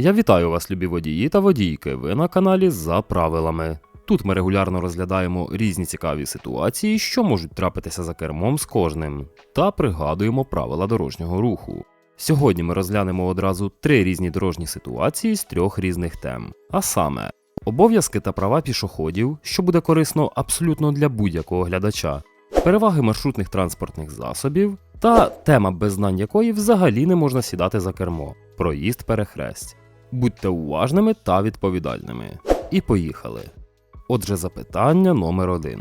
Я вітаю вас, любі водії та водійки. Ви на каналі за правилами. Тут ми регулярно розглядаємо різні цікаві ситуації, що можуть трапитися за кермом з кожним, та пригадуємо правила дорожнього руху. Сьогодні ми розглянемо одразу три різні дорожні ситуації з трьох різних тем. А саме, обов'язки та права пішоходів, що буде корисно абсолютно для будь-якого глядача, переваги маршрутних транспортних засобів та тема, без знань якої взагалі не можна сідати за кермо проїзд перехресть. Будьте уважними та відповідальними. І поїхали. Отже, запитання номер один: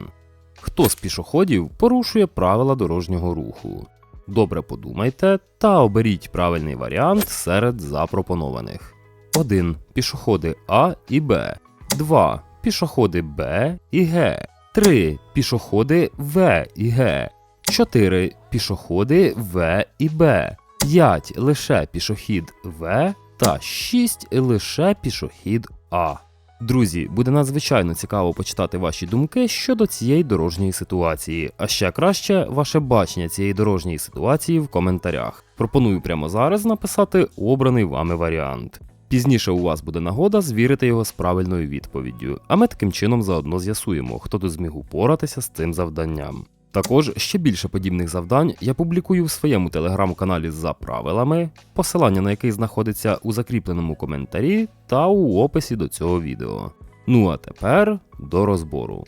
Хто з пішоходів порушує правила дорожнього руху? Добре подумайте та оберіть правильний варіант серед запропонованих. 1. Пішоходи А і Б. 2. Пішоходи Б і Г. 3. Пішоходи В і Г. 4. Пішоходи В і Б. 5. Лише пішохід В та 6 лише пішохід А. Друзі, буде надзвичайно цікаво почитати ваші думки щодо цієї дорожньої ситуації, а ще краще ваше бачення цієї дорожньої ситуації в коментарях. Пропоную прямо зараз написати обраний вами варіант. Пізніше у вас буде нагода звірити його з правильною відповіддю, а ми таким чином заодно з'ясуємо, хто тут зміг упоратися з цим завданням. Також ще більше подібних завдань я публікую в своєму телеграм-каналі за правилами, посилання на який знаходиться у закріпленому коментарі та у описі до цього відео. Ну а тепер до розбору.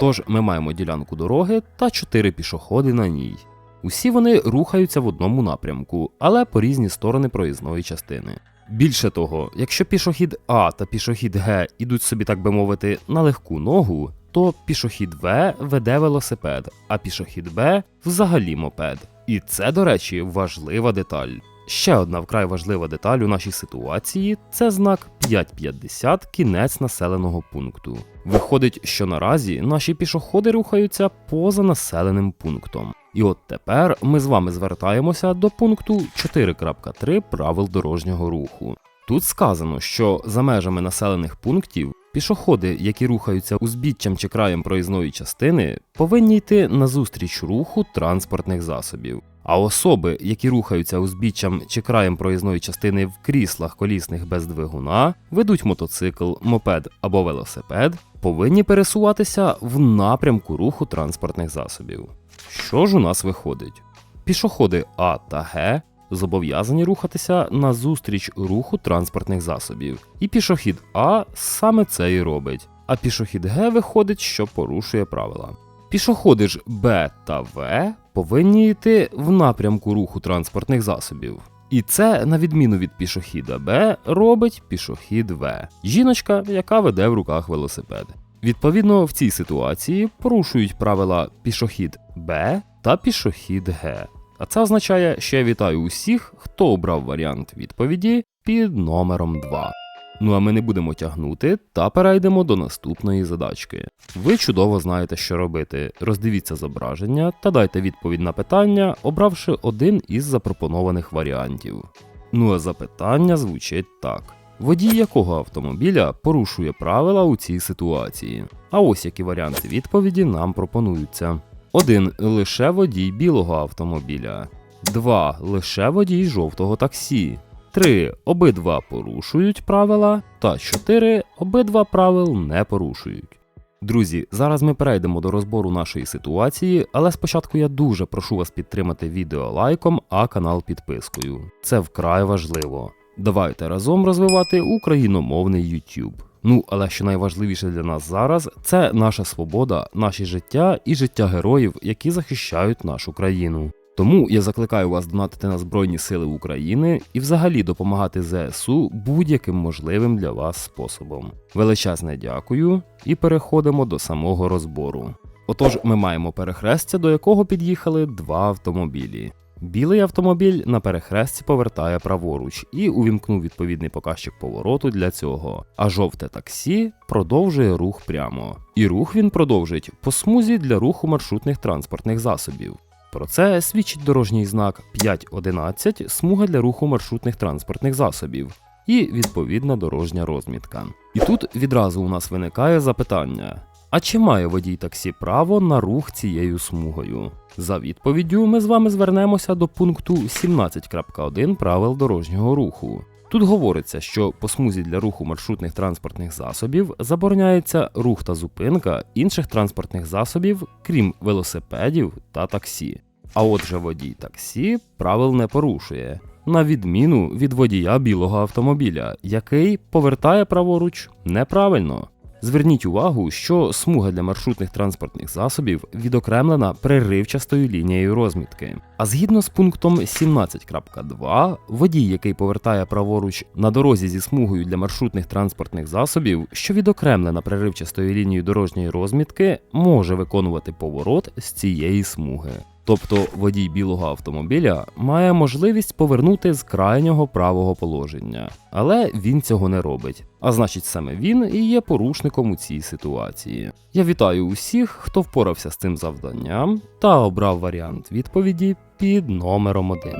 Тож ми маємо ділянку дороги та 4 пішоходи на ній. Усі вони рухаються в одному напрямку, але по різні сторони проїзної частини. Більше того, якщо пішохід А та пішохід Г ідуть собі, так би мовити, на легку ногу, то пішохід В веде велосипед, а пішохід Б взагалі мопед. І це, до речі, важлива деталь. Ще одна вкрай важлива деталь у нашій ситуації це знак 550 кінець населеного пункту. Виходить, що наразі наші пішоходи рухаються поза населеним пунктом. І от тепер ми з вами звертаємося до пункту 4.3 правил дорожнього руху. Тут сказано, що за межами населених пунктів пішоходи, які рухаються узбіччям чи краєм проїзної частини, повинні йти назустріч руху транспортних засобів. А особи, які рухаються узбіччям чи краєм проїзної частини в кріслах колісних без двигуна, ведуть мотоцикл, мопед або велосипед, повинні пересуватися в напрямку руху транспортних засобів. Що ж у нас виходить? Пішоходи А та Г зобов'язані рухатися назустріч руху транспортних засобів. І пішохід А саме це і робить. А пішохід Г виходить, що порушує правила. Пішоходи ж Б та В повинні йти в напрямку руху транспортних засобів. І це, на відміну від пішохіда Б, робить пішохід В. Жіночка, яка веде в руках велосипед. Відповідно, в цій ситуації порушують правила пішохід Б та пішохід Г. А це означає, що я вітаю усіх, хто обрав варіант відповіді під номером 2. Ну а ми не будемо тягнути та перейдемо до наступної задачки. Ви чудово знаєте, що робити. Роздивіться зображення та дайте відповідь на питання, обравши один із запропонованих варіантів. Ну а запитання звучить так: водій якого автомобіля порушує правила у цій ситуації? А ось які варіанти відповіді нам пропонуються. 1. Лише водій білого автомобіля. 2. Лише водій жовтого таксі. 3. Обидва порушують правила. Та 4. Обидва правил не порушують. Друзі, зараз ми перейдемо до розбору нашої ситуації, але спочатку я дуже прошу вас підтримати відео лайком, а канал підпискою. Це вкрай важливо. Давайте разом розвивати україномовний YouTube. Ну, але що найважливіше для нас зараз, це наша свобода, наші життя і життя героїв, які захищають нашу країну. Тому я закликаю вас донатити на Збройні Сили України і взагалі допомагати ЗСУ будь-яким можливим для вас способом. Величезне дякую і переходимо до самого розбору. Отож, ми маємо перехрестя, до якого під'їхали два автомобілі. Білий автомобіль на перехресті повертає праворуч і увімкнув відповідний показчик повороту для цього. А жовте таксі продовжує рух прямо. І рух він продовжить по смузі для руху маршрутних транспортних засобів. Про це свідчить дорожній знак 5.11 смуга для руху маршрутних транспортних засобів і відповідна дорожня розмітка. І тут відразу у нас виникає запитання: а чи має водій таксі право на рух цією смугою? За відповіддю ми з вами звернемося до пункту 17.1 правил дорожнього руху. Тут говориться, що по смузі для руху маршрутних транспортних засобів забороняється рух та зупинка інших транспортних засобів, крім велосипедів та таксі. А отже, водій таксі правил не порушує, на відміну від водія білого автомобіля, який повертає праворуч неправильно. Зверніть увагу, що смуга для маршрутних транспортних засобів відокремлена переривчастою лінією розмітки. А згідно з пунктом 17.2, водій, який повертає праворуч на дорозі зі смугою для маршрутних транспортних засобів, що відокремлена переривчастою лінією дорожньої розмітки, може виконувати поворот з цієї смуги. Тобто водій білого автомобіля має можливість повернути з крайнього правого положення, але він цього не робить. А значить, саме він і є порушником у цій ситуації. Я вітаю усіх, хто впорався з цим завданням та обрав варіант відповіді під номером 1.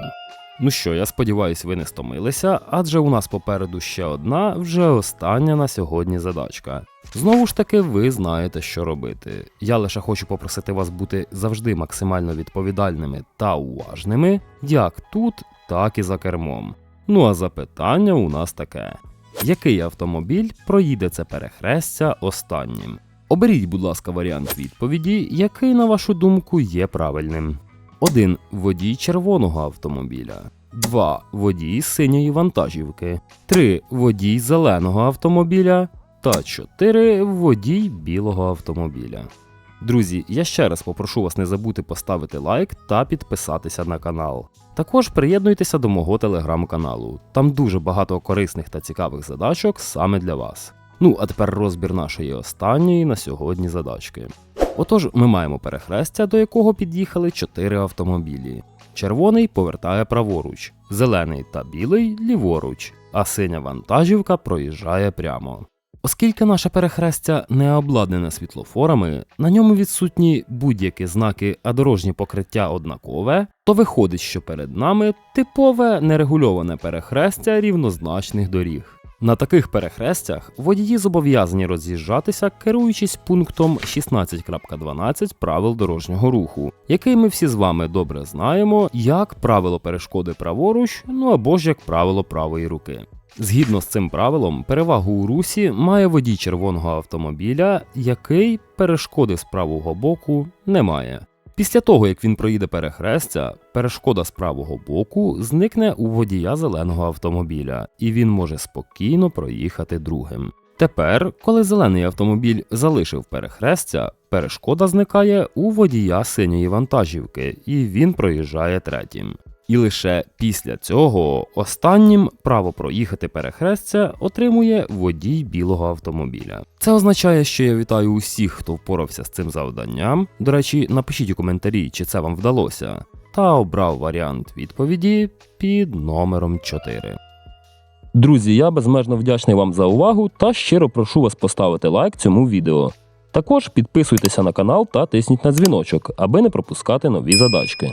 Ну що, я сподіваюся, ви не стомилися, адже у нас попереду ще одна, вже остання на сьогодні задачка. Знову ж таки, ви знаєте, що робити. Я лише хочу попросити вас бути завжди максимально відповідальними та уважними, як тут, так і за кермом. Ну а запитання у нас таке: який автомобіль проїде це перехрестя останнім? Оберіть, будь ласка, варіант відповіді, який, на вашу думку, є правильним. 1. Водій червоного автомобіля. 2. Водій синьої вантажівки. 3. Водій зеленого автомобіля. Та 4. Водій білого автомобіля. Друзі, я ще раз попрошу вас не забути поставити лайк та підписатися на канал. Також приєднуйтеся до мого телеграм-каналу. Там дуже багато корисних та цікавих задачок саме для вас. Ну, а тепер розбір нашої останньої на сьогодні задачки. Отож, ми маємо перехрестя, до якого під'їхали чотири автомобілі. Червоний повертає праворуч, зелений та білий ліворуч, а синя вантажівка проїжджає прямо. Оскільки наше перехрестя не обладнане світлофорами, на ньому відсутні будь-які знаки, а дорожнє покриття однакове, то виходить, що перед нами типове нерегульоване перехрестя рівнозначних доріг. На таких перехрестях водії зобов'язані роз'їжджатися, керуючись пунктом 16.12 правил дорожнього руху, який ми всі з вами добре знаємо, як правило перешкоди праворуч, ну або ж як правило правої руки. Згідно з цим правилом, перевагу у русі має водій червоного автомобіля, який перешкоди з правого боку не має. Після того, як він проїде перехрестя, перешкода з правого боку зникне у водія зеленого автомобіля, і він може спокійно проїхати другим. Тепер, коли зелений автомобіль залишив перехрестя, перешкода зникає у водія синьої вантажівки, і він проїжджає третім. І лише після цього останнім право проїхати перехрестя отримує водій білого автомобіля. Це означає, що я вітаю усіх, хто впорався з цим завданням. До речі, напишіть у коментарі, чи це вам вдалося, та обрав варіант відповіді під номером 4. Друзі, я безмежно вдячний вам за увагу та щиро прошу вас поставити лайк цьому відео. Також підписуйтеся на канал та тисніть на дзвіночок, аби не пропускати нові задачки.